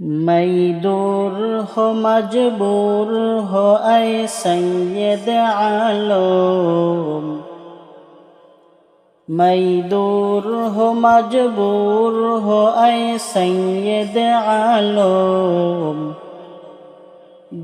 মৈদুর হো মজবুর হো আই সৈয়দ আলম। মৈদুর হো মজবুর হো আই সৈয়দ আলম।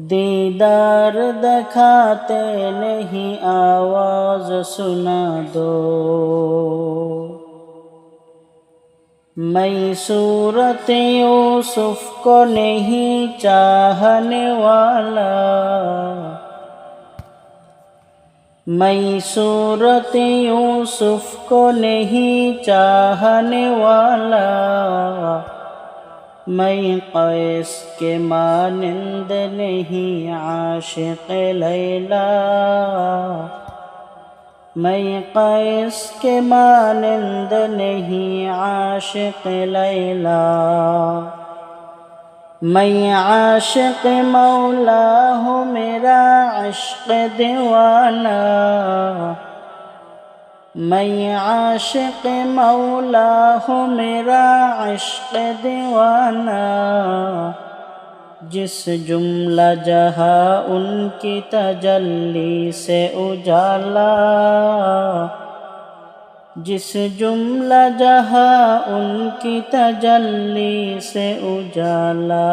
دیدار دکھاتے نہیں، آواز سنا دو۔ میں صورت یوسف کو نہیں چاہنے والا۔ میں صورت یوسف کو نہیں چاہنے والا۔ میں قیس کے مانند نہیں عاشق لیلا میں قیس کے مانند نہیں عاشق لیلا میں عاشق مولا ہوں میرا عشق دیوانہ میں عاشق مولا ہوں میرا عشق دیوانہ، جس جملہ جہاں ان کی تجلی سے اجالا، جس جملہ جہاں ان کی تجلی سے اجالا۔